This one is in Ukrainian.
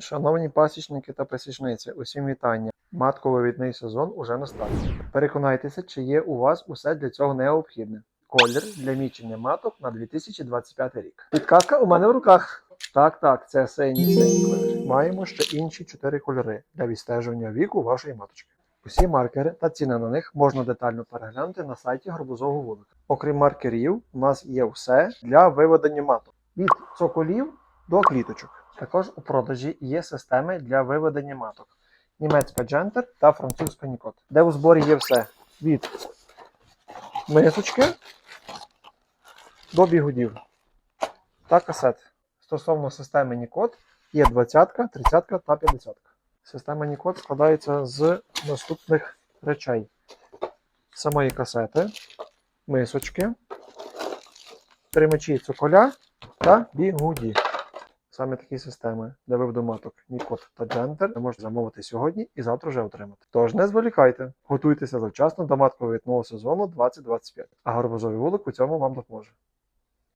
Шановні пасічники та пасічниці, усім вітання. Матково-відний сезон уже настав. Переконайтеся, чи є у вас усе для цього необхідне. Колір для мічення маток на 2025 рік. Підказка у мене в руках. Так, так, це синій синій колір. Маємо ще інші чотири кольори для відстежування віку вашої маточки. Усі маркери та ціни на них можна детально переглянути на сайті Горбузового вулика. Окрім маркерів, у нас є все для виведення маток від цоколів до кліточок. Також у продажі є системи для виведення маток: німецька джентер та французька нікот, де у зборі є все від мисочки до бігудів та касет. Стосовно системи Нікот є 20, 30 та 50. Система Нікот складається з наступних речей: самої касети, мисочки, тримачі цоколя та бігуді. Саме такі системи для виводу маток Нікот та Джентер ви можете замовити сьогодні і завтра вже отримати. Тож не зволікайте, готуйтеся завчасно до маткового сезону 2025, а гарбузовий вулик у цьому вам допоможе.